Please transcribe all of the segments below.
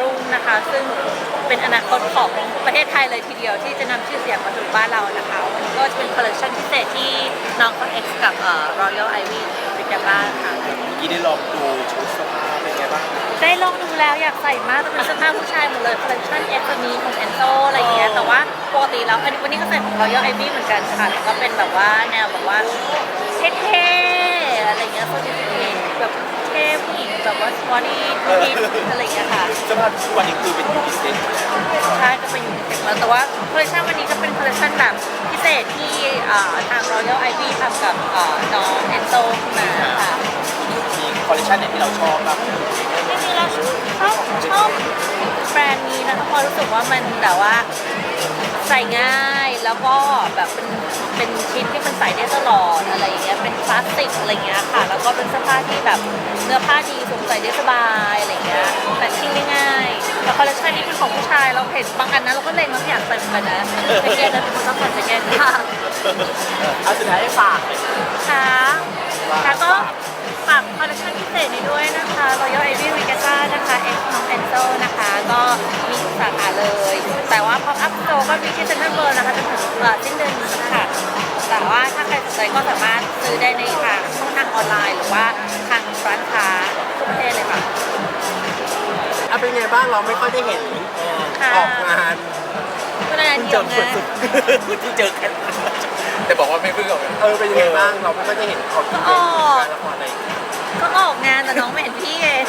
รุ่งนะคะ ซึ่งเป็นอนาคตของประเทศไทยเลยทีเดียวที่จะนำชื่อเสียงมาสู่บ้านเรานะคะวันนี้ก็จะเป็นคอลเลคชันพิเศษที่น้องเขาเอ็กซ์กับเอ่อ Royal Ivy ริกาบ้านค่ะ เมื่อกี้ได้ลองดูชุดเสื้อผ้าเป็นไงบ้างได้ลองดูแล้วอยากใส่มากแต่เป็นเสื้อผ้าผู้ชายหมดเลยคอลเลคชันเอ็กซ์มีของเอนโซอะไรอย่างเงี้ยแต่ว่าปกติแล้วอันนี้วันนี้ก็ใส่ของ Royal Ivy เหมือนกันค่ะแต่ก็เป็นแบบว่าแนวแบบว่าเท่ๆ บบว่าสปอร์ตี้ทิปอะไรอย่างเงี้ยค่ะเสื้อผ้าทุกวันนี้คือเป็นยูนิเซ็กซ์อยู่แล้วใช่ก็เป็นยูนิเซ็กแล้วแต่ว่าคอลเลคชันวันนี้ก็เป็นคอลเลคชันแบบพิเศษที่อ่าทาง Royal Ivy ทำกับอ่าน้องเอนโซขึ้นมาค่ะมีคอลเลคชันไหนที่เราชอบบ้างจริงๆเราชอบชอบแบรนด์นี้นะคะเพราะรู้สึกว่ามันแบบว่า ใส่ง่ายแล้วก็แบบเป็นเป็นชิ้นที่มันใส่ได้ตลอดอะไรอย่างเงี้ยเป็นพลาสติกอะไรอย่างเงี้ยค่ะ แล้วก็เป็นเสื้อผ้าที่แบบเนื้อผ้าดีสวมใส่ได้สบายอะไรอย่างเงี้ยแต่ชิ้นได้ง่ายแต่คอลเลคชันนี้เป็นของผู้ชายเราเห็นบางอันนะเราก็เล็งแล้วอยากใส่เหมือนกันนะแจ็คเก็ตนะเป็นคนชอบใส่แจ็คเก็ตค่ะเอาสุดท้ายให้ฝากเลยค่ะแล้วก็ฝากคอลเลคชันพิเศษนี้ด้วยนะคะ Royal Ivy Regatta นะคะ X น้อง Enzo นะคะ ก็มีทุกสาขาเลย แต่ว่า Pop Up Store ก็มีที่ Central World นะคะจนถึงเอ่อสิ้นเดือนนี้ค่ะ แต่ว่าถ้าใครสนใจก็สามารถซื้อได้ในทางช่องทางออนไลน์หรือว่าทางร้านค้าทุกประเทศเลยค่ะ อะเป็นไงบ้างเราไม่ค่อยได้เห็นค่ะ ออกงานก็นานเพิ่งๆเจเดียอวคนนะสุดที่เจอกันแต่บอกว่าไม่เพิ่งออกมาเออเป็นยังไงบ้างเราไม่ค่อยได้เห็นออกอีเวนต์การละครอะไรอย่างเงี้ย ก็ออกงานแต่น้องไม่เห็นพี่เอง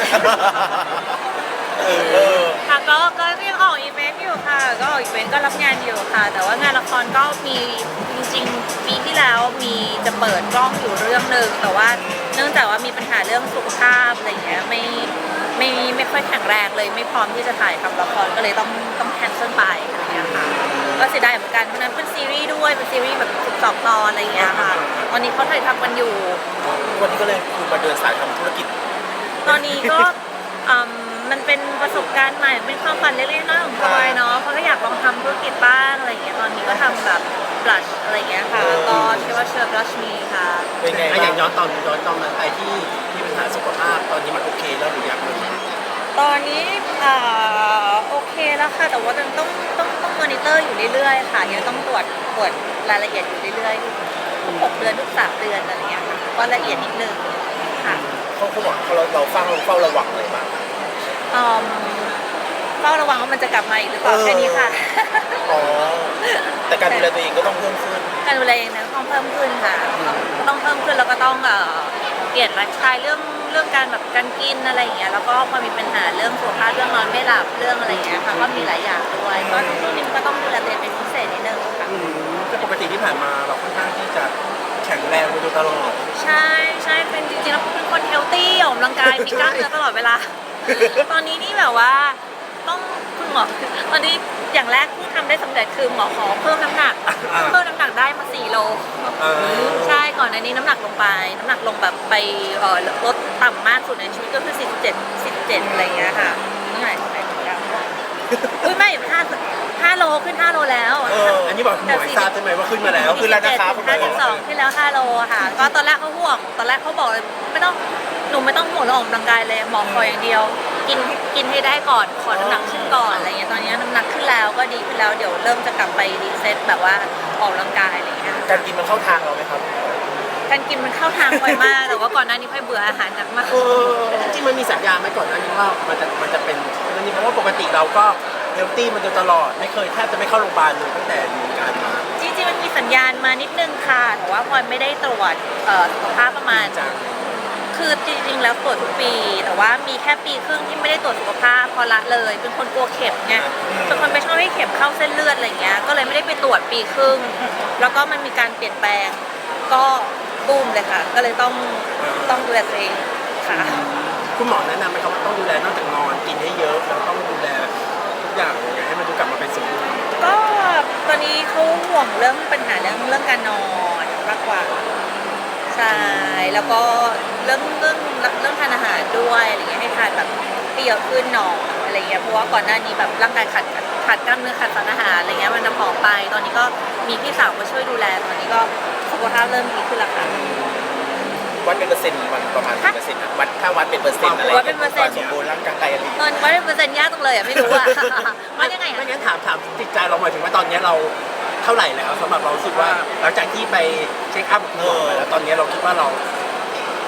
เออค่ะก็ก็ยังออกอีเวนต์อยู่ค่ะ ก็ออกอีเวนต์ก็รับงานอยู่ค่ะ แต่ว่างานละครก็มีจริงๆปีที่แล้วมีจะเปิดกล้องอยู่เรื่องหนึ่งแต่ว่าเนื่องจากว่ามีปัญหาเรื่องสุขภาพอะไรอย่างเงี้ยไม่ไม่ไม่ค่อยแข็งแรงเลยไม่พร้อมที่จะถ่ายทำละครก็เลยต้องต้องแคนเซิลไปอะไรอย่างเงี้ยค่ะ ก็เสียดายเหมือนกันเพราะฉะนั้นเป็นซีรีส์ด้วยเป็นซีรีส์แบบ12ตอนอะไรอย่างเงี้ยค่ะ ตอนนี้เขาถ่ายทำกันอยู่ วันนี้ก็เลยคือมาเดินสายทำธุรกิจ ตอนนี้ก็อืมมันเป็นประสบการณ์ใหม่เป็นความฝันเล็กๆน้อยๆของพลอยเนาะเพราะก็อยากลองทำธุรกิจบ้างอะไรอย่างเงี้ยตอนนี้ก็ทำแบบบลัชอะไรอย่างเงี้ยค่ะก็ชื่อว่าเชอร์บลัชมีค่ะ เป็นไงอะอบ้าย่างงย้อนตอนย้อนตอนนั้นไปที่ที่ปัญหาสุขภาพตอนนี้มันโอเคแล้วหรือยัง ตอนนี้อ่าโอเคแล้วค่ะ แต่ว่ายังต้องต้องต้องมอนิเตอร์อยู่เรื่อยๆค่ะยังต้องตรวจตรวจรายละเอียดอยู่เรื่อยๆทุกหกเดือนทุกสามเดือนอะไรอย่างเงี้ยค่ะก็ละเอียดนิดนึงค่ะเขาเขาบอกเขาเราเราฟังเราเฝ้าระวังอะไรบ้างอืมเฝ้าระวังว่ามันจะกลับมาอีกหรือเปล่าเออแค่นี้ค่ะ อ๋อแต่การดูแลตัวเองก็ต้องเพิ่มขึ้นการดูแลเองนะต้องเพิ่มขึ้นค่ะ ต้องต้องเพิ่มขึ้นแล้วก็ต้องเอ่อเปลี่ยนไลฟ์สไตล์เรื่อง เรื่องการแบบการกินอะไรอย่างเงี้ยแล้วก็พอมีปัญหาเรื่องสุขภาพเรื่องนอนไม่หลับเรื่องอะไรอย่างเงี้ยค่ะก็มีหลายอย่างด้วยก็ช่วงนี้ก็ต้องดูแลตัวเองเป็นพิเศษนิดนึงค่ะอืมแต่ปกติที่ผ่านมาเราค่อนข้างที่จะแข็งแรงมาโดยตลอดใช่ใช่เป็นจริงๆแล้วเป็นคนเฮลตี้ออกกำลังกายมีกล้ามเนื้อตลอดเวลา ตอนนี้นี่แบบว่า ต้องคุณหมอตอนนี้ อย่างแรกที่ทำได้สำเร็จคือหมอขอเพิ่มน้ำหนัก อ่า เพิ่มน้ำหนักได้มา4โล เออ ใช่ก่อนอันนี้น้ำหนักลงไป น้ำหนักลงแบบไปเอ่อลดต่ำมากสุดในชีวิตก็คือ 47 47 อะไรอย่างเงี้ยค่ะเมื่อไหร่ไปถึงแล้วอุ้ยไม่5 5โลขึ้น 5 โลแล้วเออ อันนี้บอกคุณหมอให้ทราบใช่ไหมว่าขึ้นมาแล้วคือแล้วนะครับคุณหมอ52ขึ้นแล้ว 5 โลค่ะ ก็ตอนแรกเขาห่วง ตอนแรกเขาบอกเลยไม่ต้องหนูไม่ต้องห่วงเราออกกำลังกายเลยหมอขออย่างเดียว กินกินให้ได้ก่อนขอน้ำหนักขึ้นก่อนอะไรเงี้ยตอนนี้น้ำหนักขึ้นแล้วก็ดีขึ้นแล้วเดี๋ยวเริ่มจะกลับไปรีเซ็ตแบบว่าออกกำลังกายอะไรเงี้ยการกินมันเข้าทางเราไหมครับการกินมันเข้าทางพลอยมากแต่ว่าก่อนหน้านี้พลอยเบื่ออาหารหนักมากเออจริงๆมันมีสัญญาณไหมก่อนหน้านี้ว่ามันจะมันจะเป็นอันนี้เพราะว่าปกติเราก็เฮลตี้มันโดยตลอดไม่เคยแทบจะไม่เข้าโรงพยาบาลเลยตั้งแต่มีการมาจริงๆมันมีสัญญาณมานิดนึงค่ะแต่ว่าพลอยไม่ได้ตรวจเอ่อสุขภาพประมาณจัง คือจริงๆแล้วตรวจทุกปี แต่ว่ามีแค่ปีครึ่งที่ไม่ได้ตรวจสุขภาพเพอละเลย เป็นคนกลัวเข็มไงเป็นคนไม่ชอบให้เข็มเข้าเส้นเลือดอะไรเงี้ยก็เลยไม่ได้ไปตรวจปีครึ่ง แล้วก็มันมีการเปลี่ยนแปลง ก็บูมเลยค่ะ ก็เลยต้องต้องดูแลตัวเองค่ะคุณหมอแนะนำไหมครับว่าต้องดูแลนอกจากนอนกินให้เยอะแล้วต้องดูแลทุกอย่างยังไงให้มันดูกลับมาเป็นสมดุลก็ตอนนี้เขาห่วงเรื่องปัญหาเรื่องเรื่องการนอนมากกว่า ใช่แล้วก็เรื่องเรื่องเรื่องทานอาหารด้วยอะไรเงี้ยให้ทานแบบให้เยอะขึ้นหน่อยอะไรเงี้ยเพราะว่าก่อนหน้านี้แบบร่างกายขาดขาดกล้ามเนื้อขาดสารอาหารอะไรเงี้ยมันจะผอมไป ตอนนี้ก็มีพี่สาวมาช่วยดูแลตอนนี้ก็สุขภาพเริ่มดีขึ้นแล้วค่ะวัดเป็นเปอร์เซ็นต์มันประมาณกี่เปอร์เซ็นต์อะวัดถ้าวัดเป็นเปอร์เซ็นต์อะไรวัดเป็นเปอร์เซ็นต์สมบูรณ์ร่างกายอะไรตอนว่าเป็นเปอร์เซ็นต์ยากจังเลยอะไม่รู้อะว่ายังไงไม่อะงั้นถามถามจิตใจเราหมายถึงว่าตอนนี้เรา เท่าไหร่แล้วสำหรับเรารู้สึกว่าหลังจากที่ไปเช็คอัพกับคุณหมอมาแล้วตอนนี้เราคิดว่าเรา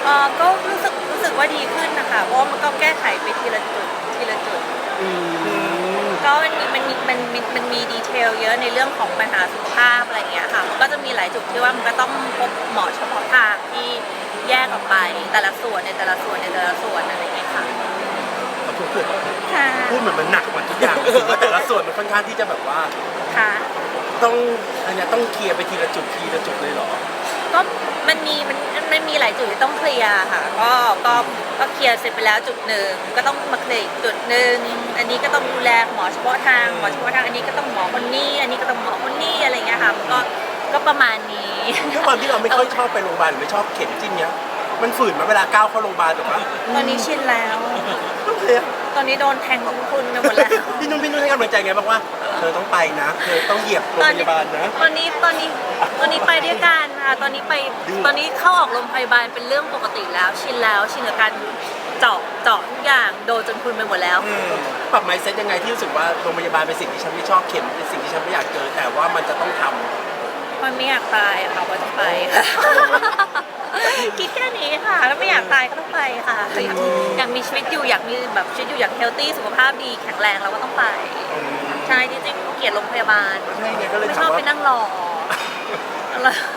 เออก็รู้สึกรู้สึกว่าดีขึ้นนะคะ เพราะว่ามันก็แก้ไขไปทีละจุดทีละจุดอืมก็มันมีมันมีมันมีมันมีดีเทลเยอะในเรื่องของปัญหาสุขภาพอะไรอย่างเงี้ยค่ะ มันก็จะมีหลายจุดที่ว่ามันก็ต้องพบหมอเฉพาะทางที่แยกออกไปแต่ละส่วนในแต่ละส่วนในแต่ละส่วนอะไรอย่างเงี้ยค่ะขอโทษคือค่ะ พูดเหมือนมันหนักกว่าทุกอย่างรู้สึกว่าแต่ละส่วนมันค่อนข้างที่จะแบบว่า ค่ะ ต้องอันเนี้ยต้องเคลียร์ไปทีละจุดทีละจุดเลยเหรอ ก็มันมีมันมันมีหลายจุดที่ต้องเคลียร์ค่ะ ก็ก็ก็เคลียร์เสร็จไปแล้วจุดหนึ่งก็ต้องมาเคลียร์อีกจุดหนึ่งอันนี้ก็ต้องดูแลหมอเฉพาะทางหมอเฉพาะทางอันนี้ก็ต้องหมอคนนี้ อันนี้ก็ต้องหมอคนนี้อะไรเงี้ยค่ะมันก็ก็ประมาณนี้ ด้วยความที่เราไม่ค่อยชอบไปโรงพยาบาลหรือไม่ชอบเข็มจิ้มเนี้ย มันฝืนมาเวลาก้าวเข้าโรงพยาบาลถูกปะตอนนี้ชินแล้ว โอเค ตอนนี้โดนแทงทุกคุณไปหมดแล้ว พี่นุ่นพี่นุ่นให้กำลังใจไงบ้างว่าเธอต้องไปนะเธอต้องเหยียบโรงตอนพนี้ยาบาลนะ ตอนนี้ตอนนี้ตอนนี้ไปด้วยกันค่ะ ตอนนี้ไปตอนนี้เข้าออกโรงพยาบาลเป็นเรื่องปกติแล้ว ชินแล้วชินกับการเจาะเจาะทุกอย่างโดนจนคุณไปหมดแล้วปรับไมซ์เซ็ตยังไงที่รู้สึกว่าโรงพยาบาลเป็นสิ่งที่ฉันไม่ชอบเข็มเป็นสิ่งที่ฉันไม่อยากเจอแต่ว่ามันจะต้องทำ มันไม่อยากตายอะค่ะว่าจะไปค่ะ คิดแค่นี้ค่ะ แล้วไม่อยากตายก็ต้องไปค่ะ อยากอยากมีชีวิตอยู่อยากมีแบบชีวิตอยู่อย่างเฮลตี้สุขภาพดีแข็งแรงเราก็ต้องไป ใช่จริงๆเกลียดโรงพยาบาล ใช่ไงก็เลยไม่ชถาอมบว่า ไปนั่งรอ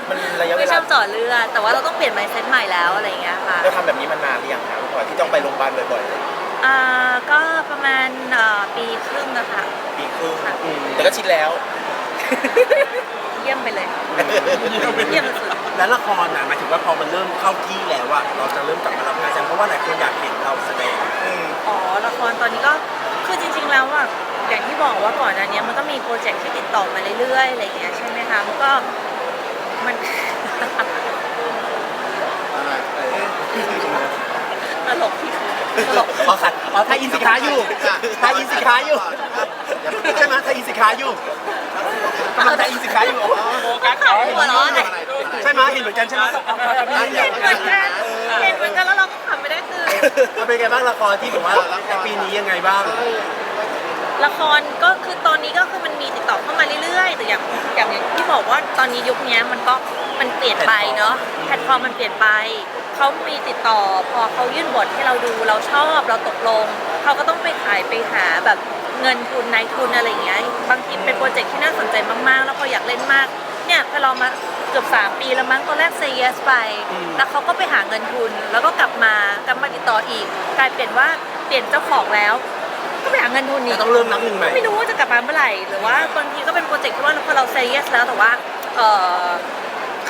มันระยะเวไม่ชลาอบเจอดเลือดแต่ว่าเราต้องเปลี่ยนไมเซ็ตใหม่แล้วอะไรอย่างเงี้ยค่ะ เราทำแบบนี้มานานหรือยังครับก่อนที่ต้องไปโรงพยาบาลบ่อยๆเลยอ่าก็ประมาณเอ่อปีครึ่งนะคะปีครึ่งค่ะ อืมแต่ก็ชินแล้ว เยี่ยมไปเลยเยี่ยมสุดแล้วละครน่ะหมายถึงว่าพอมันเริ่มเข้าที่แล้วอะเราจะเริ่มกลับมารับงานแสดงเพราะว่าหลายคนอยากเห็นเราแสดงอืมอ๋อละครตอนนี้ก็คือจริง ๆ แล้วอะอย่างที่บอกว่าก่อนหน้านี้มันก็มีโปรเจกต์ที่ติดต่อมาเรื่อยๆอะไรอย่างเงี้ยใช่ไหมคะมันก็มัน ตลกที่ตลก อ๋อขัดอ๋อไทยอินสินค้าอยู่ไทยอินสินค้าอยู่ใช่ไหมไทยอินสินค้าอยู่กำลังไทยอินสินค้าอยู่อ๋อเขาหัวเราะอะไรใช่ไหมเห็นเหมือนกันใช่ไหมเห็นเหมือนกันเห็นเหมือนกันแล้วเราก็ทำไม่ได้คือมันเป็นไงบ้างละครที่แบบว่าปีนี้ยังไงบ้างละครก็คือตอนนี้ก็คือมันมีติดต่อเข้ามาเรื่อยๆ แต่อย่างอย่างที่บอกว่าตอนนี้ยุคนี้มันก็มันเปลี่ยนไปเนาะแพลตฟอร์มมันเปลี่ยนไป เขามีติดต่อ พอเขายื่นบทให้เราดูเราชอบเราตกลงเขาก็ต้องไปขายไปหาแบบเงินทุนนายทุนอะไรอย่างเงี้ยบางทีเป็นโปรเจกต์ที่น่าสนใจมากๆ แล้วพออยากเล่นมากเนี่ยพอเรามาเกือบ3ปีแล้วมั้งตอนแรก say yes ไป แล้วเขาก็ไปหาเงินทุน แล้วก็กลับมากลับมาติดต่ออีก กลายเป็นว่าเปลี่ยนเจ้าของแล้ว ก็ไปหาเงินทุนอีจะกต้องเริ่มนับหนึ่งใหม่ไม่รู้ว่าจะกลับมาเมื่อไหร่หรือว่าบางทีก็เป็นโปรเจกต์ที่ว่าพอเราเซ y yes แล้วแต่ว่าเออ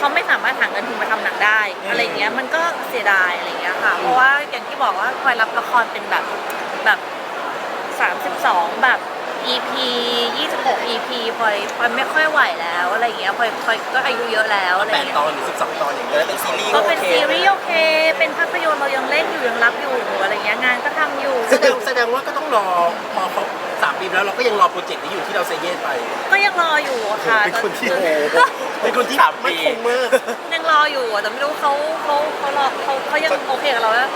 เขาไม่สามารถหาเงินทุนมาทำหนังได้ อะไรอย่างเงี้ยมันก็เสียดายอะไรอย่างเงี้ยค่ะ เพราะว่าอย่างที่บอกว่าพลอยรับละครเป็นแบบแบบ 32 แบบ EP 26 EP พลอยพลอยไม่ค่อยไหวแล้วอะไรอย่างเงี้ยพลอยพลอยก็อายุเยอะแล้วอะไรอแปย่าดงเงี้ยตอนหรือสิบสองตอนอย่างเงี้แล้ยวเป็นซีรีส์ก็โอเป็นเคซีรีส์โอเค เป็นภาพยนตร์เรายังเล่นอยู่ยังรับอยู่อะไรเงี้ยงานก็ทำอยู่ แสดงแสดงว่าก็ต้องรอพอเขาสาม ปีแล้วเราก็ยังรอโปรเจกต์นี้อยู่ที่เราเซเยสไป ก็ยังรออยู่อะค่ะเป็นคนที่แต่โอ้โหเป็นคนที่สามปีมั่นคงมากยังรออยู่อะแต่ไม่รู้เขาเขาเขารอเขาเขายังโอเคกับเราแล้ว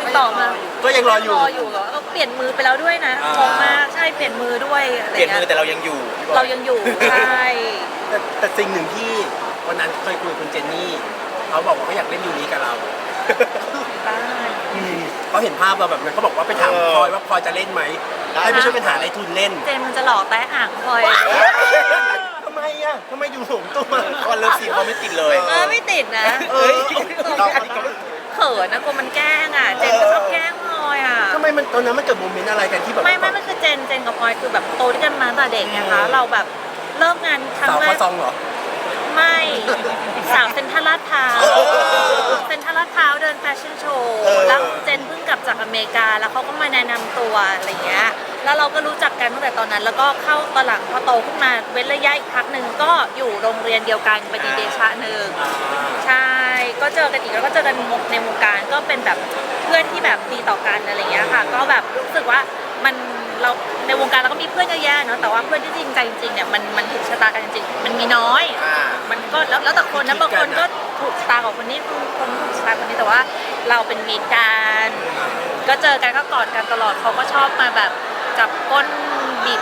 ติดต่อมาก็ยังรออยู่ รออยู่เหรอเออเปลี่ยนมือไปแล้วด้วยนะอ่า งงมากใช่เปลี่ยนมือด้วยอะไรเปลี่ยนเงี้มือยแต่เรายังอยู่เรายังอยู่ใช่แต่แต่สิ่งหนึ่งที่วันนั้นเคยคุยกับคุณเจนนี่เขาบอกว่าเขาอยากเล่นยูนี้กับเราบ้านเขาเห็นภาพเราแบบนั้นเขาบอกว่าไปถามเออพลอยว่าพลอยจะเล่นไหม ให้ไปช่วยกันหาในทุนเล่น เจนมันจะหลอกแต่อ่างพลอยทำไมอะทำไมอยู่สูงตัวคอนเลิฟซีนเขาไม่ติดเลยเออไม่ติดนะเอ้ยเราเขินนะกลัวมันแกล้งอะ เจนก็ชอบแกล้งพลอยอะทำไมมันตอนนั้นมันเกิดโมเมนต์อะไรกันที่แบบไม่ไม่ไม่คือเจนเจนกับพลอยคือแบบโตด้วยกันมาตั้งแต่เด็กไงคะเราแบบเริ่มงานครั้งสาวแรคอกซองเหรอไม่สาวเซ็นทรัลลาดพร้าวเออเซ็นทรัลลาดพร้าวเดินแฟชั่นโชว์เออแล้วเจนเพิ่งก ลับจากอเมริกา แล้วเขาก็มาแนะนำตัวอะไรเงี้ยแล้วเราก็รู้จักกันตั้งแต่ตอนนั้น แล้วก็เข้าตอนหลังพอโตขึ้นมาเว้นระยะอีกพักหนึ่งก็อยู่โรงเรียนเดียวกันปฏิเดชะหนึ่ง ใช่ ก็เจอกันอีกแล้วก็เจอกันในวงการก็เป็นแบบเพื่อนที่แบบดีต่อกันอะไรเงี้ยค่ะ ก็แบบรู้สึกว่ามันเราในวงการเราก็มีเพื่อนเยอะแยะเนาะแต่ว่าเพื่อนที่จริงใจจริงๆเนี่ยมันมันถูกชะตากันจริงๆมันมีน้อย อ่า มันก็แล้วแล้วแต่คนนะบางคนก็ค ถูกสตาร์กับคนนี้คนคนถูกสตาร์คนนี้แต่ว่า เราเป็นมีดกัน ก็เจอกันก็กอดกันตลอดเขาก็ชอบมาแบบจับก้นบิด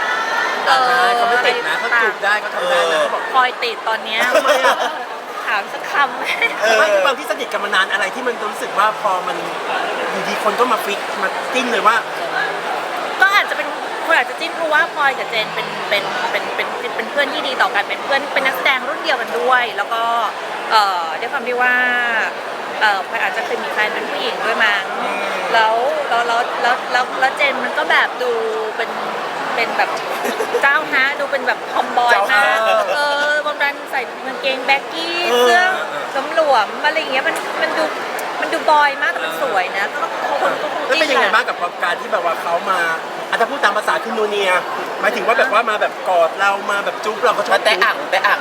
ใช่เขาไม่ติดนะเขาจูบได้เขาทำได้นะเขาบอกคอยติดตอนเนี้ยถามสักคำเออไม่ด้วยความที่สนิทกันมานานอะไรที่มันรู้สึกว่าพอมันอยู่ดีคนก็มาฟิกมาจิ้นเลยว่า ก็อาจจะเป็น คนอาจจะจิ้นเพราะว่าพลอยกับเจนเป็นเป็นเป็นเป็นเป็นเป็นเพื่อนที่ดีต่อกันเป็นเพื่อนเป็นนักแสดงรุ่นเดียวกันด้วย แล้วก็เอ่อด้วยความที่ว่าเอ่อพลอยอาจจะเคยมีแฟนเป็นผู้หญิงด้วยมั้งแล้วแล้วแล้วแล้วแล้วแล้วเจนมันก็แบบดูเป็นเป็นแบบเจ้าฮะดูเป็นแบบทอมบอยเจ้าฮะมากเออบางรันใส่กางเกงแบ็กกี้เออเสื้อหลวมๆอะไรอย่างเงี้ยมันมันดูมันดูบอยมากแต่มันสวยนะก็คนก็คงแล้วจิ้เป็นนยังไงแหละบ้างกับการที่แบบว่าเขามา อาจจะพูดตามภาษาคือนูเนีย หมายถึงว่าแบบว่ามาแบบกอดเรามาแบบจุ๊บเราก็ชอมาบแต่อ่างแต่อ่าง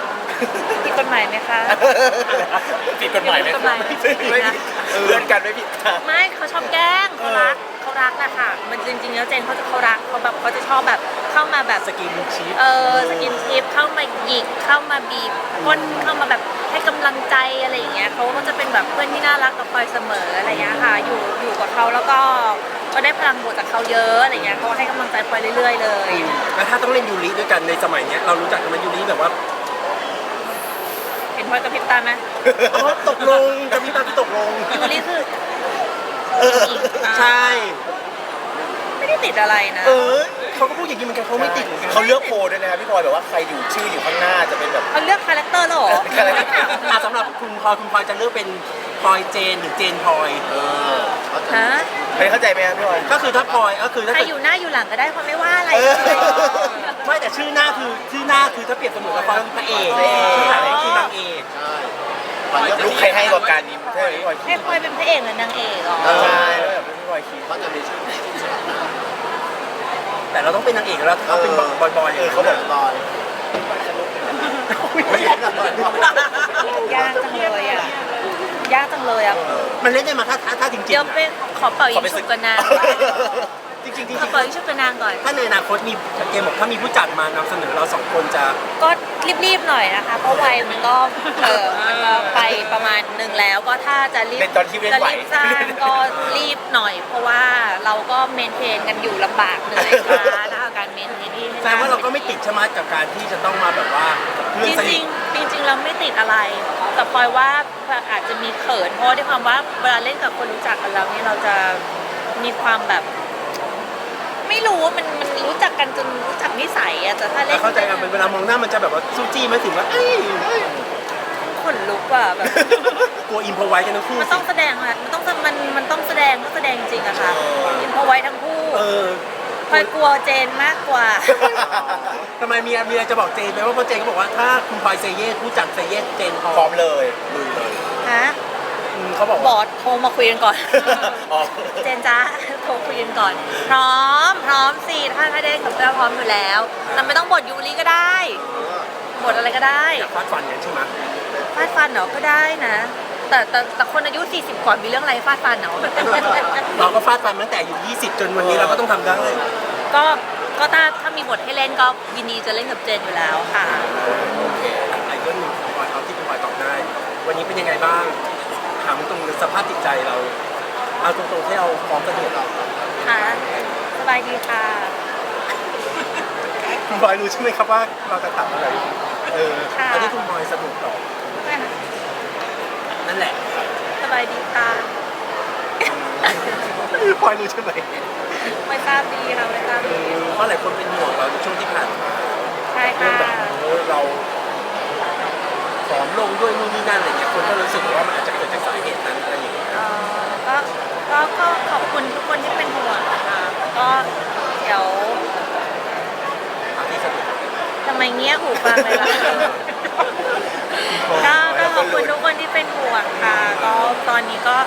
ผิดกฎหมายไหมคะ ผิดกฎหมายไหมผิดกฎหมายไหมไม่ผิดเพื่อนกันไม่ผิดค่ะ ไม่เขาชอบแกล้งเขารักเขารักนะคะมันจริงๆแล้วเจนเขาจะเขารักเขาแบบเขาจะชอบแบบเข้ามาแบบ สกินชีฟเออสกินทิปเข้ามาหยิกเข้ามาบีบก้นเข้ามาแบบให้กำลังใจอะไรอย่างเงี้ยเขาก็จะเป็นแบบเพื่อนที่น่ารักกับพลอยเสมออะไรอย่างเงี้ยค่ะ อยู่อยู่กับเขาแล้วก็ ก็ได้พลังบวกจากเขาเยอะอะไรเงี้ยเขาให้กำลังใจพลอยเรื่อย ๆ เลย แล้วถ้าต้องเล่นยูริด้วยกันในสมัยเนี้ยเรารู้จักกันไหมยูริแบบว่าเห็นพลอยกระพริบตาไหมอ๋อตกลงกับพี่ตาที่ตกลงยูริคือเอออีกใช่ ไม่ได้ติดอะไรนะ เออเขาก็พูดอย่างนี้เหมือนกันเขาไม่ติดเหมือนกันเขาเลือกโพลด้วยนะครับพี่พลอยแบบว่าใครอยู่ชื่ออยู่ข้างหน้าจะเป็นแบบ เขาเลือกคาแรคเตอร์แล้วเหรอคาแรคเตอร์ อะสำหรับคุณพลอยคุณพลอยจะเลือกเป็นพลอยเจนหรือเจนพลอย เออ ฮะไม่เข้าใจไหมครับพี่พลอย ก็คือถ้าพลอยก็คือถ้าใครเกิดอยู่หน้าอยู่หลังก็ได้เพราะไม่ว่าอะไร เออเลยไม่แต่ชื่อหน้าคือชื่อหน้าคือถ้าเปรียบเสมือนกับพลอยคือพระเอกเออชื่อหลังก็คือนางเอกลูกใครให้กว่ากันใช่ไหมพี่พลอยให้พลอยเป็นพระเอกหรือนางเอกเหรอใช่แล้วแบบพี่พลอยคิดเขาจะมีชื่อแต่เราต้องเป็นนางเอกแล้วถ้าเขาเป็นบอยบอยๆเออเขาบอกบอยยากจังเลยอะ ยากจังเลยอะมันเล่นได้มาถ้าถ้าถ้าจริงๆเดี๋ยวไปขอเป่ายิของไปฉุศึบกกับนางจริงๆจริงขอเป่ายิงฉุบกับนางก่อนๆถ้าในอนาคตมีเกมบอกถ้ามีผู้จัดมานำเสนอเราสองคนจะก็รีบๆหน่อยนะคะ เพราะวัยมันก็เออมันก็ไปประมาณหนึ่งแล้วก็ถ้าจะรีบเป็นตอนที่เล่นจะไหวรีบสร้างก็รีบหน่อย เพราะว่าเราก็เมนเทนกันอยู่ลำบากเหนื่อยล้า นะคะการเมนเทนที่ให้แสดงว่าเราก็ไม่ติดใช่ไหมกับการที่จะต้องมาแบบว่าเพื่อนจสรินิงทๆจริง ๆ เราไม่ติดอะไร แต่พลอยว่าอาจจะมีเขิน เพราะด้วยความว่าเวลาเล่นกับคนรู้จักกันแล้วเนี่ยเราจะมีความแบบ ไม่รู้ว่ามันมันรู้จักกันจนรู้จักนิสัยอะแต่ถ้าเล่นเข้าใจกันเป็นเวลามองหน้ามันจะแบบว่าสู้จี้ไหม่ถึงว่าเอ้ยเอ้ยขนลุกอะแบบ กลัวอิมพอไว้กันทั้งคู่มันสิ ต้องแสดงอะมันต้องมันมันต้องแสดงก็แสดงจริงอะค่ะอินพอไว้ทั้งคู่ เออ พลอยกลัวเจนมากกว่า ทำไมมีมีอะไรจะบอกเจนไหมว่าเพราะเจนก็บอกว่าถ้าคุณพลอยเซเยสผู้จัดเซเยสเจนพพร้ร้ออมมเลยลุยเลยฮะ อืมเขาบอกบว่าอสโทรมาคุยกันก่อน อ๋อเจนจ้าโทรคุยกันก่อน พร้อม พร้อมสิถ้าถ้าได้กับเราพร้อมอยู่แล้วแต่ไม่ต้องบทยูริก็ได้บทอะไรก็ได้ อยากฟาดฟันกันใช่ไหมฟาดฟันเหรอก็ได้นะ แต่แต่แต่คนอายุ 40 ก่อนมีเรื่องอะไรฟาดฟันเหรอเราก็ฟาดฟันมาตั้งแต่อายู่ 20 จนวันนี้เราก็ต้องทำได้ ก็ก็ถ้าถ้ามีบทให้เล่นก็ยินดีจะเล่นกับเจนอยู่แล้วค่ะ โอเคไอ้เรื่องหนึ่งของพลอยเอาที่คุณพลอยตอบได้ วันนี้เป็นยังไงบ้าง ถามตรงๆสภาพจิตใจเรา เอาตรงๆให้เอาพร้อมกันหมดเราค่ะสบายดีค่ะ คุณพลอยรู้ใช่ไหมครับว่าเราจะถามอะไร เออค่ะ อันนี้คุณพลอยสนุกต่อ นั่นแหละ สบายดีค่ะ พลอยรู้ใช่ไหมไม่ทราบดีค่ะไม่ทราบเอดีอเพราะหลายคนเป็นห่วงเราในช่วงที่ผ่านมาใช่เรื่องค่ะแบบเออเราผอมลงด้วยนู่นนี่นั่นอะไรเงี้ยคนก็รู้สึกว่ามันอาจจะเกิดจากสาเหตุนั้นอะไรอย่างเงี้ยเอ่อก็ก็ก็ขอบคุณทุกคนที่เป็นห่วงนะคะแล้วก็เดี๋ยวเอาที่สนุกทำไมเงี้ยหูฟังเลยล่ะ ก็ก็ข อบคุณทุกคนที่เป็นห่วงค่ะ ก็ตอนนี้ก็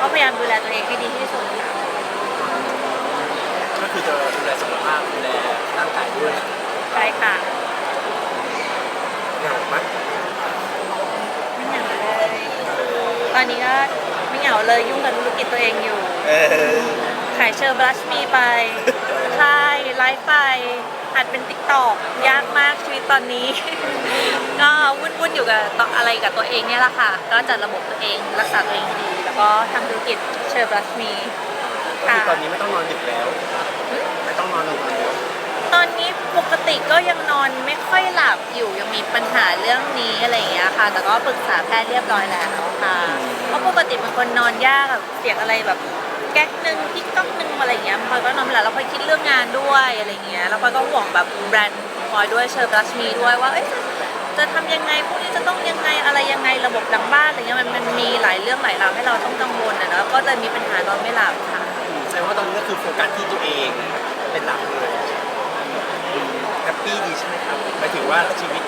ก็พยายามดูแลตัวเองให้ดีที่สุดค่ะก็คือจะดูแลสุขภาพดูแลร่างกายด้วยใช่ค่ะเหงาไหมไม่เหงาเลย ตอนนี้ก็ไม่เหงาเลยยุ่งกับธุรกิจตัวเองอยู่ เออขายเชอร์บลัชมีไป ใช่ ไลฟ์ไป หัดเป็นติ๊กตอกยากมากชีวิตตอนนี้ ก็วุ่นๆอยู่กับต่ออะไรกับตัวเองเนี่ยแหละค่ะ ก็จัดระบบตัวเองรักษาตัวเองให้ดี แล้วก็ทำธุรกิจเชอร์บลัสมีก็คือตอนนี้ไม่ต้องนอนดึกแล้ว ไม่ต้องนอนดึกแล้วตอนนี้ปกติก็ยังนอนไม่ค่อยหลับอยู่ยังมีปัญหาเรื่องนี้อะไรอย่างเงี้ยค่ะ แต่ก็ปรึกษาแพทย์เรียบร้อยแล้วค่ะเพราะปกติเป็นคนนอนยากแบบเสียงอะไรแบบ แก๊กหนึ่งพิกก๊อกหนึ่งอะไรอย่างเงี้ยพลอยก็นอนไม่หลับแล้วพลอยคิดเรื่องงานด้วยอะไรอย่างเงี้ยแล้วพลอยก็ห่วงแบบแบรนด์พลอยด้วยเชอร์บลัชมีด้วยว่าเอ๊ะจะทำยังไงพวกนี้จะต้องยังไงอะไรยังไงระบบหลังบ้านอะไรเงี้ยมันมันมีหลายเรื่องหลายราวให้เราต้องกังวลนะแล้วก็จะมีปัญหานอนไม่หลับค่ะ แสดงว่าตอนนี้ก็คือโฟกัสที่ตัวเองเป็นหลักเลยแฮปปี้ดีใช่ไหมครับหมายถึงว่าชีวิต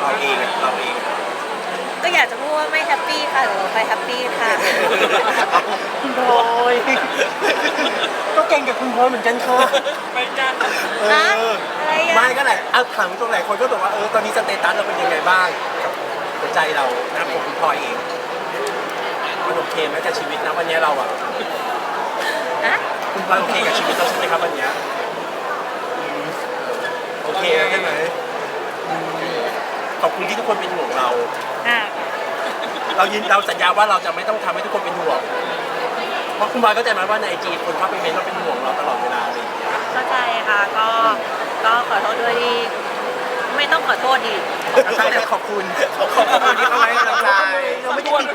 เราเองอะเราเอง ก็อยากจะพูดว่าไม่แฮปปี้ค่ะแต่เราไปแฮปปี้ค่ะ คุณพลอยก็เก่งกับคุณพลอยเหมือนกันค่ะฮะเอออะไรอะ ไม่ก็แหละเอาถามตรงไหนคนก็บอกว่าเออตอนนี้สเตตัสเราเป็นยังไงบ้างกับหัวใจเรานะผมคุณพลอยเองมันโอเคไหมกับชีวิตนะวันนี้เราอะฮะคุณพลอยโอเคกับชีวิตเราใช่ไหมครับวันนี้อืมโอเคแล้วใช่ไหมอืม ขอบคุณที่ทุกคนเป็นห่วงเรา อะเรายืนเราสัญญาว่าเราจะไม่ต้องทำให้ทุกคนเป็นห่วง เพราะคุณบอยเข้าใจไหมว่าในไอจีคนเข้าไปเมนต์ว่าเป็นห่วงเราตลอดเวลาอะไรอย่างเงี้ยเข้าใจค่ะ ก็ก็ขอโทษด้วยที่ไม่ต้องขอโทษดิใช่แต่ขอบคุณขอบคุณที่เขาให้กำลังใจ เราไม่ได้ติด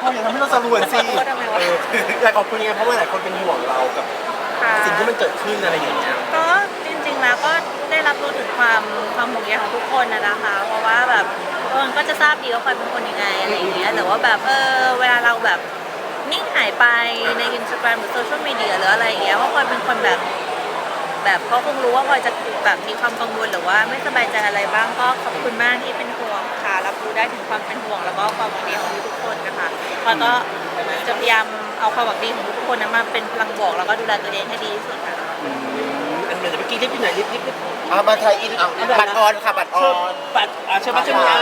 พ่ออย่าทำให้เราสรวนสิขอโทษทำไมวะเออแต่ขอบคุณยังไงเพราะว่าหลายคนเป็นห่วงเรากับ ค่ะสิ่งที่มันเกิดขึ้นอะไรอย่างเงี้ย ก็จ ริงๆแล้วก็ได้รับรู้ถึงความความห่วงใยของทุกคนนะนะคะ เพราะว่าแบบคนก็จะทราบดีว่าคอยเป็นคนยังไงอะไรอย่างเงี้ยหรือว่าแบบเออเวลาเราแบบนิ่งหายไปในอินสตาแกรมหรือโซเชียลมีเดียหรืออะไรอย่างเงี้ยว่าคอยเป็นคนแบบ แบบเขาคงรู้ว่าพลอยจะแบบมีความกังวลหรือว่าไม่สบายใจอะไรบ้างก็ขอบคุณมากที่เป็นห่วงค่ะรับรู้ได้ถึงความเป็นห่วงแล้วก็ความหวังดีของทุกคนนะคะพลอยก็จะพยายามเอาความหวังดีของทุกคนนั้นมาเป็นพลังบวกแล้วก็ดูแลตัวเองให้ดีที่สุดค่ะ อืมอันเมื่อกี้รีบอยู่ไหนรีบรีบรีบเอามาไทยอินเอาบัตรออนค่ะบัตรออนบัตรอ่าเชื่อบัตรเชื่อมา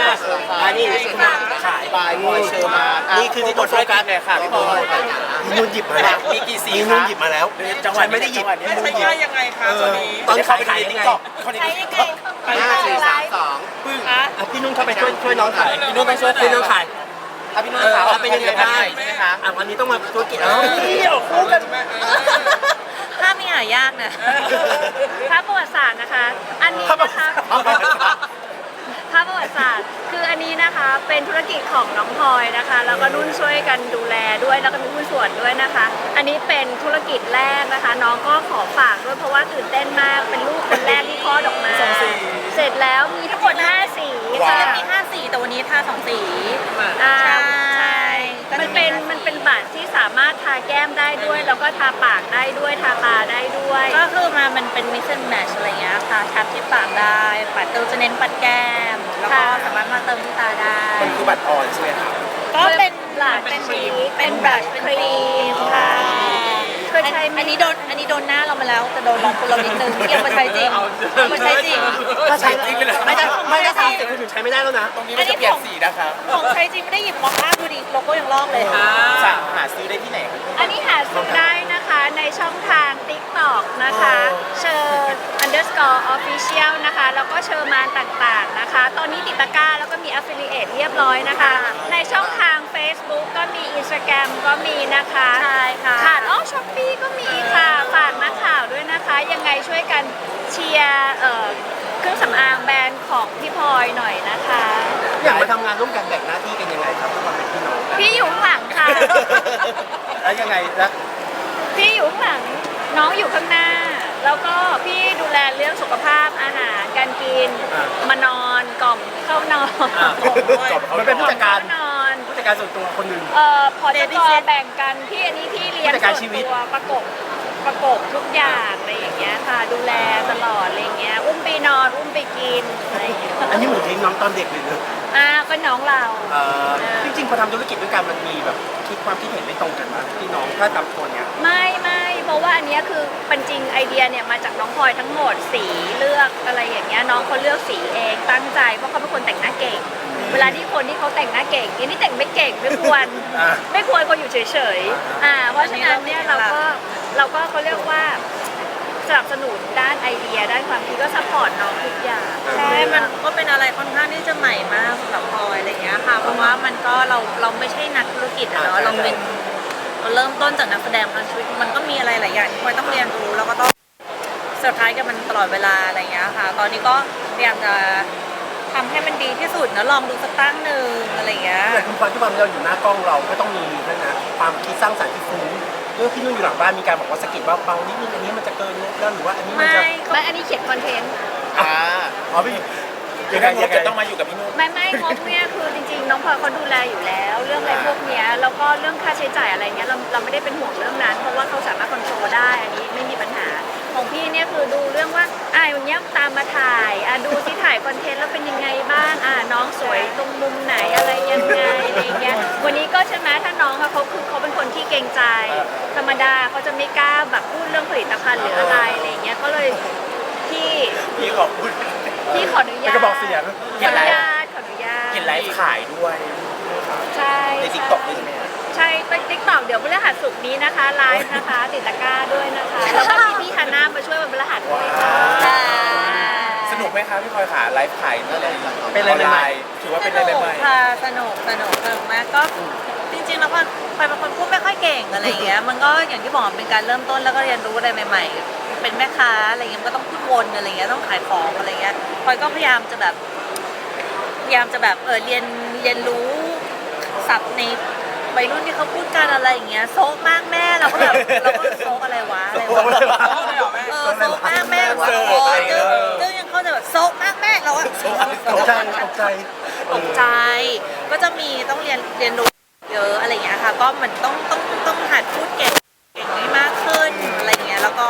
อ่านี่นี่คุณมาขายบายพลอยเชอร์มานนี่คือที่ต้องโฟกัสเลยค่ะพี่พลอยมีนุ่นหยิบมาแล้วมีกี่สีมีคะนุ่นหยิบมาแล้วจังหวัดฉันไม่ได้หยิบจังหวัดนี้นุ่นหยิบยังไงคะเออตอนเขาไปขายยังไงใช้ยังไงห้าสี่สามสองคะอะพี่นุ่นเข้าไปช่วยช่วยน้องขายพี่นุ่นไปช่วยพี่นุ่นขายถ้าพี่นุ่นเออขาวเอาเป็นยังไงบ้างใช่ไหมคะอะวันนี้ต้องมาธุรกิจอ้าวนี่โอ้โหกัน ภาพมีหายากนะภาพประวัติศาสตร์นะคะ อันนี้นะคะภาพประวัติศาสตร์ คืออันนี้นะคะเป็นธุรกิจของน้องพลอยนะคะ แล้วก็นุ่นช่วยกันดูแลด้วยแล้วก็มีหุ้นส่วนด้วยนะคะ อันนี้เป็นธุรกิจแรกนะคะ น้องก็ขอฝากด้วยเพราะว่าตื่นเต้นมากเป็นลูกคนแรกที่คลอดออกมาเสร็จแล้วมีทั้งหมด5สีว้าค่ะวมี5สีแต่วันนี้ทาสองสีอ่าใช่ มันเป็นมันเป็นบัตรที่สามารถทาแก้มได้ด้วย แล้วก็ทาปากได้ด้วยทาตาได้ด้วย ก็คือมามันเป็นมิสเซนแมชอะไรเงี้ยค่ะทับที่ปากได้ปัดเติมจะเน้นปัดแก้ม แล้วก็สามารถมาเติมที่ตาได้ มันคือบัตรออนใช่ไหมคะก็เป็นบลัชเป็นครีมเป็นบลัชครีมค่ะ เคยใช้อันนี้โดนอันนี้โดนหน้าเรามาแล้วแต่โดนลองคนเรานิดนึงที่ยังมาใช้จริงเอามาใช้จริง ถ้าใช้จริงไปเลยไม่ได้ไม่ได้ทำเสร็จคุณถึงใช้ไม่ได้แล้วนะ ตรงนี้มันจะเปลี่ยนสีนะคะของใช้จริงไม่ได้หยิบมองหน้าดูดิโลโก้ยังลอกเลยสั่งหาซื้อได้ที่ไหนคะอันนี้หาซื้อได้นะคะในช่องทาง TikTok นะคะ เชอร์ underscore official นะคะ แล้วก็เชอร์มานต่างๆนะคะ ตอนนี้ติดตะกร้าแล้วก็มี affiliate เรียบร้อยนะคะ ในช่องทาง Facebook ก็มี Instagram ก็มีนะคะใช่ค่ะขาดอ๋อช้อปปี้ก็มีค่ะ ฝากนักข่าวด้วยนะคะ ยังไงช่วยกันเชียร์เอ่อเครื่องสำอางแบรนด์ของพี่พลอยหน่อยนะคะ อย่างมาทำงานร่วมกันแบ่งหน้าที่กันยังไงครับด้วยความเป็นพี่น้องกันพี่อยู่ข้างหลังค่ะ แล้วยังไงแล้วพี่อยู่ข้างหลังน้องอยู่ข้างหน้า แล้วก็พี่ดูแลเรื่องสุขภาพอาหารการกิน มานอนกล่อมเข้านอน อะมันเป็นผู้จัดการ เข้านอนผู้ จัดการส่วนตัวคนหนึ่ง เอ่อพอจะกอแบ่งกันพี่อันนี้พี่เลี้ยงผู้จัดการชีส่วิวนต ตัวประกบประกบทุกอย่างอะไรอย่างเงี้ยค่ะ ดูแลตลอดอะไรอย่างเงี้ยอุ้มไปนอนอุ้มไปกินอะไรอย่างเงี้ยอันนี้เหมือนเลี้ยงน้องตอนเด็กเลยเนอะอ่าก็น้องเรา เอ่อจริงๆพอทำธุรกิจด้วยกันมันมีแบบคิดความคิดเห็นไม่ตรงกันมาพี่น้องถ้าทำคนเนี้ย ไม่ไม่ เพราะว่าอันเนี้ยคือเป็นจริงไอเดียเนี่ยมาจากน้องพลอยทั้งหมดสีเลือกอะไรอย่างเงี้ยน้องเขาเลือกสีเองตั้งใจเพราะเขาเป็นคนแต่งหน้าเก่ง เวลาที่คนที่เขาแต่งหน้าเก่งอันนี้แต่งไม่เก่งไม่ควรอ่าไม่ควรคนอยู่เฉยๆอ่าเพราะฉะนั้นเนี่ยเราก็เราก็เขาเรียกว่าสนับสนุนด้านไอเดียด้านความคิดก็ซัพพอร์ตน้องทุกอย่างใช่มันก็เป็นอะไรค่อนข้างที่จะใหม่มากสำหรับพลอยอะไรอย่างเงี้ยค่ะเพราะว่ามันก็เราเราไม่ใช่นักธุรกิจอะเนาะเราเป็น เราเริ่มต้นจากนักแสดงมาชีวิตมันก็มีอะไรหลายอย่างที่พลอยต้องเรียนรู้แล้วก็ต้องเซอร์ไพรส์กับมันตลอดเวลาอะไรอย่างเงี้ยค่ะ ตอนนี้ก็พยายามจะทำให้มันดีที่สุดนะลองดูสักตั้งหนึ่งอะไรอย่างเงี้ยแต่คุณพลอยที่วันเราอยู่หน้ากล้องเราก็ต้องมีนั่นนะความคิดสร้างสรรค์ที่ฟุ้งเรื่องที่นู่นอยู่หลังบ้านมีการบอกว่าสะกิดว่าเบานิดนึงอันนี้มันจะเกินงบแล้วหรือว่าอันนี้มันไม่จะไม่อันนี้เขียนคอนเทนต์อ่าอ๋อพี่ คือถ้างบจะต้องมาอยู่กับพี่นุ่นไม่ไม่งบเนี่ยคือจริงๆ น้องพลอยเขาดูแลอยู่แล้ว เรื่องอะไรพวกเนี้ยแล้วก็เรื่องค่าใช้จ่ายอะไรเงี้ยเราเราไม่ได้เป็นห่วงเรื่องนั้น เพราะว่าเขาสามารถคอนโทรลได้อันนี้ไม่มีปัญหาของพี่เนี่ยคือดูเรื่องว่าอ่าอย่างเงี้ยตามมาถ่ายอ่าดูที่ถ่ายคอนเทนต์แล้วเป็นยังไงบ้างอ่าน้องสวยตรงมุมไหนอะไรยังไงอะไรเงี้ยวันนี้ก็ใช่ไหมถ้าน้องอะเขาคือเขาเป็นคนที่เกรงใจ ธรรมดาเขาจะไม่กล้าแบบพูดเรื่องผลิตภัณฑ์หรืออะไรอะไรเงี้ยก็เลยพี่ พี่ขอบคุณ พี่ขออนุญาตเป็นกระบอกเสียง ขออนุญาตขออนุญาตเห็นไลฟ์ขายด้วยใช่ในทิกตอกด้วยใช่ไหมฮะใช่ติ๊กต็อกเดี๋ยวพฤหัสศุกร์นี้นะคะไลฟ์นะคะติดตะกร้าด้วยนะคะแล้วก็พี่พี่ฮาน่ามาช่วยวันพฤหัสด้วยค่ะอ่าสนุกไหมคะพี่พลอยขาไลฟ์ขายอะไรเป็นอะไรใหม่ถือว่าเป็นอะไรสนุกใหม่ค่ะสนุกสนุกสนุกมากก็จริงๆแล้วพลอยพลอยเป็นคนพูดไม่ค่อยเก่งอะไรอย่างเงี้ยมันก็อย่างที่บอกเป็นการเริ่มต้นแล้วก็เรียนรู้อะไรใหม่ ๆ เป็นแม่ค้าอะไรเงี้ยมันก็ต้องพูดวนอะไรเงี้ยต้องขายของอะไรเงี้ยพลอยก็พยายามจะแบบพยายามจะแบบเออเรียนเรียนรู้ศัพท์ในวัยรุ่นที่เขาพูดกันอะไรอย่างเงี้ยโซกมากแม่เราก็แบบเราก็โซกอะไรวะอะไรวะเออโซกมากแม่วะโอ้จึงจึงยังเข้าใจแบบโซกมากแม่เราอะตกใจตกใจตกใจก็จะมีต้องเรียนเรียนรู้เยอะอะไรอย่างเงี้ยค่ะ ก็เหมือนต้องต้องต้องหัดพูดเก่งเก่งให้มากขึ้นอะไรอย่างเงี้ยแล้วก็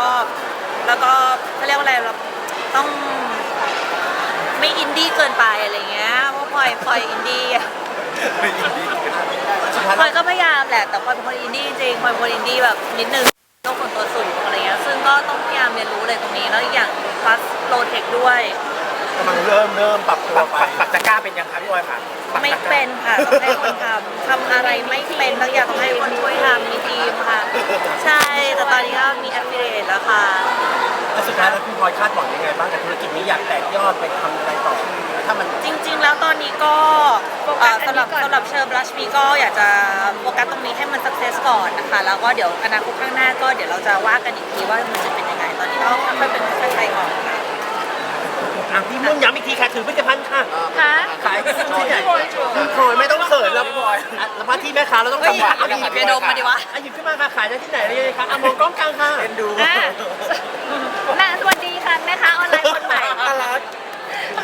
แล้วก็เขาเรียกว่าอะไรเราต้องไม่อินดี้เกินไปอะไรอย่างเงี้ยเพราะพลอยพลอยอินดี้อะสุดท้ายพลแล้อยวก็พยายามแหละแต่พลอยเป็นคนอินดี้จริงพลอยเป็นคนอินดี้แบบนิดนึงโลกคนตัวสูงอะไรเงี้ยซึ่งก็ต้องพยายามเรียนรู้เลยตรงนี้แล้วอีกอย่าง plus low tech ด้วยกำลังเริ่มเริ่มปรับตัวปักไปปักปักตะกร้าเป็นยังคะพี่พลอยค่ะปักไม่ตะกร้าเป็นค่ะต้องให้คนทำทำอะไรไม่เป็นบางอย่างต้องให้คนช่วยทำมีทีมค่ะ ใช่แต่ตอนนี้ก็มี affiliate แล้วค่ะ แล้วสุดท้ายแล้วคุณพลอยคาดหวังยังไงบ้างกับธุรกิจนี้อยากแตกยอดไปทำอะไรต่อ ถ้ามันจริง ๆ แล้วตอนนี้ก็เอ่อสำหรับสำหรับเชิญบลัชมีก็อยากจะโฟกัสตรงนี้ให้มัน success ก่อนนะคะ แล้วก็เดี๋ยวอนาคตข้างหน้าก็เดี๋ยวเราจะว่ากันอีกทีว่ามันจะเป็นยังไง ตอนนี้ก็ค่อยๆเป็นค่อยๆไปก่อนค่ะอะพี่มุ่งย้ำอีกทีค่ะถือผลิตภัณฑ์ค่ะค่ะขายที่ไหนคุณพลอยไม่ต้องเขินแล้วพี่พลอยอะแล้วมาที่แม่ค้าเราต้องเฮ้ยจังหวะเอาหยิบเปียโนมาดิวะ อะหยิบขึ้นมาค่ะขายได้ที่ไหนอะไรยังไงคะอะมองกล้องกลางค่ะเอ็นดู อะ แม่สวัสดีค่ะแม่ค้าออนไลน์คนใหม่น่ารัก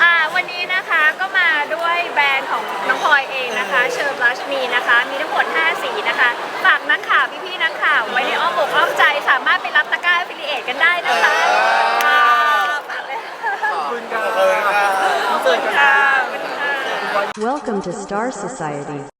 อ่าวันนี้นะคะก็มาด้วยแบรนด์ของน้องพลอยเองนะคะเชอร์บลัชมีนะคะ มีทั้งหมด 5 สีนะคะฝากนักข่าวพี่ๆนักข่าวไว้ในอ้อมอกอ้อมใจสามารถไปรับตะกร้า a อ f ฟิลิเอตกันได้นะคะค่ะฝากเลยขอบคุณค่ะขอบคุณค่ะขอบคุณค่ะขอบคุณค่ะ Welcome to Star Society.